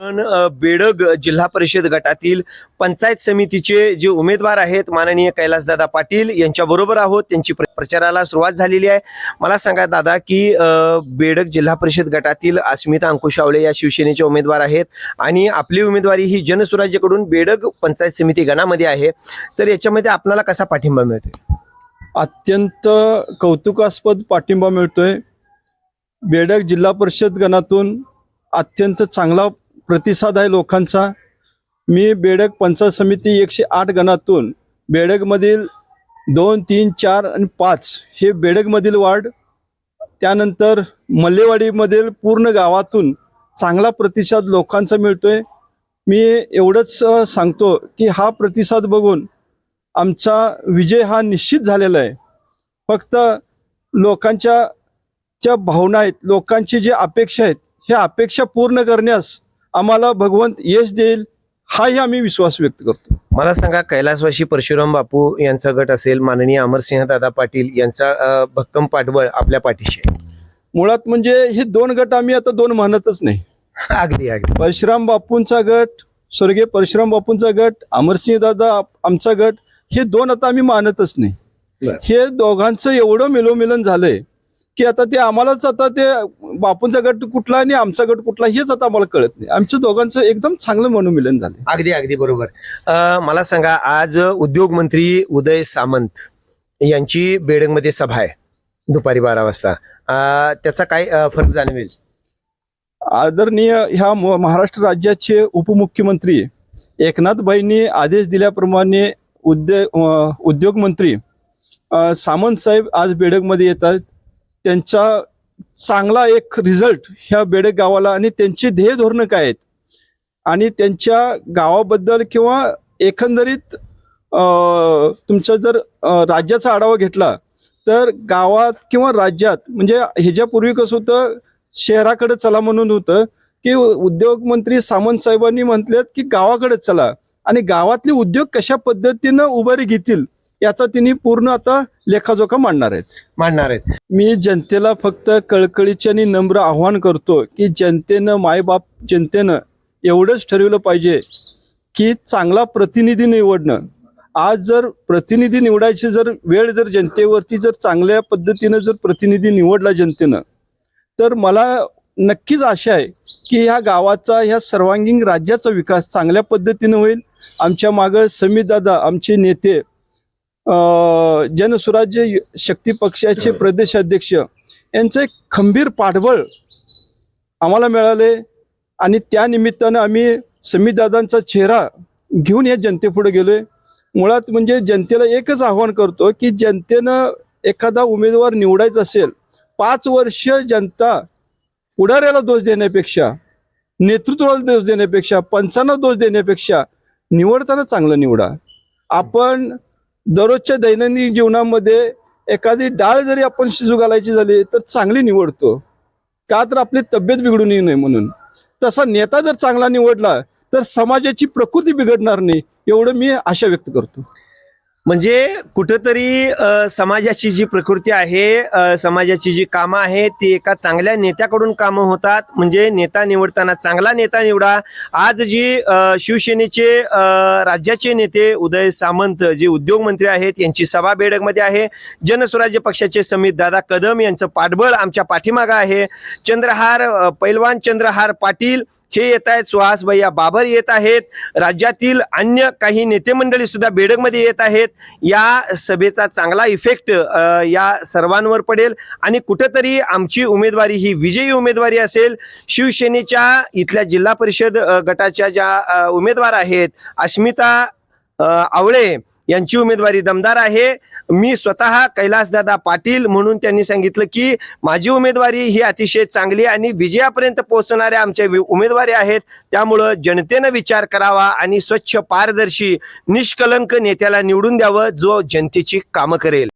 पण, बेडग जिल्हा परिषद गटातील पंचायत समितीचे जे उमेदवार आहेत माननीय कैलासदादा पाटील यांच्या बरोबर आहोत. त्यांची प्रचाराला सुरुवात झालेली आहे. मला सांगा दादा की बेडग जिल्हा परिषद गटातील अस्मिता अंकुशावळे या शिवसेनेचे उमेदवार आहेत आणि आपली उमेदवारी ही जनसुराज्याकडून बेडग पंचायत समिती गणामध्ये आहे. तर याच्यामध्ये आपल्याला कसा पाठिंबा मिळतोय? अत्यंत कौतुकास्पद पाठिंबा मिळतोय. बेडक जिल्हा परिषद गणातून अत्यंत चांगला प्रतिसाद आहे लोकांचा. मी बेडक पंचायत समिती एकशे आठ गणातून बेडगमधील दोन तीन चार आणि पाच हे बेडगमधील वार्ड त्यानंतर मल्लेवाडीमधील पूर्ण गावातून चांगला प्रतिसाद लोकांचा मिळतोय. मी एवढंच सांगतो की हा प्रतिसाद बघून आमचा विजय हा निश्चित झालेला आहे. फक्त लोकांच्या ज्या भावना आहेत लोकांची जी अपेक्षा आहेत ह्या अपेक्षा पूर्ण करण्यास आम्हाला भगवंत यश देईल हाही आम्ही विश्वास व्यक्त करतो मला सांगा कैलासवासी परशुराम बापू यांचा गट असेल माननीय अमरसिंह दादा पाटील यांचा अ, भक्कम पाठबळ आपल्या पाठीशी आहे. मुळात म्हणजे हे दोन गट आम्ही आता दोन मानतच नाही अगदी अगदी परशुराम बापूंचा गट स्वर्गीय परशुराम बापूंचा गट अमरसिंह दादा आप- आमचा गट हे दोन आता आम्ही मानतच नाही बरं. हे दोघांचं एवढं मिलोमिलन झालंय की आता ते आम्हालाच आता ते बापूंचा गट कुठला आणि आमचा गट कुठला हेच आता आम्हाला कळत नाही. आमच्या दोघांचं एकदम चांगलं मनोमिलन झालंय. अगदी अगदी बरोबर. अ, मला सांगा आज उद्योग मंत्री उदय सामंत यांची बेडंगमध्ये सभा आहे दुपारी बारा वाजता. अ, त्याचा काय अ, फरक जाणवेल? आदरणीय ह्या म- महाराष्ट्र राज्याचे उपमुख्यमंत्री एकनाथबाईंनी आदेश दिल्याप्रमाणे उद्योग उद्योग मंत्री अ, सामंत साहेब आज बेडगमध्ये येतात. त्यांचा चांगला एक रिझल्ट ह्या बेडग गावाला आणि त्यांची ध्येय धोरणं काय आहेत? आणि त्यांच्या गावाबद्दल किंवा एकंदरीत तुमचा जर राज्याचा आढावा घेतला तर गावात किंवा राज्यात म्हणजे ह्याच्यापूर्वी कसं होतं शहराकडे चला म्हणून होतं की उद्योगमंत्री सामंत साहेबांनी म्हटलेत की गावाकडे चला. आणि गावातले उद्योग कशा पद्धतीनं उभारी घेतील? याचा तिने पूर्ण आता लेखाजोखा मांडणार आहेत. मांडणार आहेत. मी जनतेला फक्त कळकळीचे आणि नम्र आव्हान करतो की जनतेनं मायबाप जनतेनं एवढंच ठरवलं पाहिजे की चांगला प्रतिनिधी निवडणं. आज जर प्रतिनिधी निवडायची जर वेळ जर जनतेवरती जर चांगल्या पद्धतीनं जर प्रतिनिधी निवडला जनतेनं तर मला नक्कीच आशा आहे की ह्या गावाचा ह्या सर्वांगीण राज्याचा विकास चांगल्या पद्धतीनं होईल. आमच्या मागं समीदादा आमचे नेते जनसुराज्य शक्ती पक्षाचे प्रदेश अध्यक्ष यांचं एक खंबीर पाठबळ आम्हाला मिळाले आणि त्या निमित्तानं आम्ही समीदादांचा चेहरा घेऊन या जनतेपुढे गेलोय. मुळात म्हणजे जनतेला एकच आव्हान करतो की जनतेनं एखादा उमेदवार निवडायचा असेल पाच वर्ष जनता पुढाऱ्याला दोष देण्यापेक्षा नेतृत्वाला दोष देण्यापेक्षा पंचांना दोष देण्यापेक्षा निवडताना चांगलं निवडा. आपण दररोजच्या दैनंदिन जीवनामध्ये एखादी डाळ जरी आपण शिजू घालायची झाली तर चांगली निवडतो. का तर आपली तब्येत बिघडू नये नाही म्हणून. तसा नेता जर चांगला निवडला तर समाजाची प्रकृती बिघडणार नाही एवढं मी आशा व्यक्त करतो. म्हणजे कुठंतरी समाजाची जी प्रकृती आहे समाजाची जी कामं आहे ती एका चांगल्या नेत्याकडून कामं होतात. म्हणजे नेता निवडताना चांगला नेता निवडा. आज जी शिवसेनेचे राज्याचे नेते उदय सामंत जे उद्योगमंत्री आहेत यांची सभा बेडकमध्ये आहे. जनस्वराज्य पक्षाचे समित दादा कदम यांचं पाठबळ आमच्या पाठीमागं आहे. चंद्रहार पैलवान चंद्रहार पाटील हे येत आहेत. सुहास भैया बाबर येत आहेत. राज्यातील अन्य काही नेते मंडळी सुद्धा बेडकमध्ये येत आहेत. या सभेचा चांगला इफेक्ट या सर्वांवर पडेल. आणि कुठंतरी आमची उमेदवारी ही विजयी उमेदवारी असेल. शिवसेनेच्या इथल्या जिल्हा परिषद गटाच्या ज्या उमेदवार आहेत अस्मिता आवळे यांची उमेदवारी दमदार आहे. मी स्वतः कैलासदादा पाटील म्हणून त्यांनी सांगितलं की माझी उमेदवारी ही अतिशय चांगली आणि विजयापर्यंत पोहोचणाऱ्या आमच्या उमेदवारी आहेत. त्यामुळं जनतेनं विचार करावा आणि स्वच्छ पारदर्शी निष्कलंक नेत्याला निवडून द्यावं जो जनतेची कामं करेल.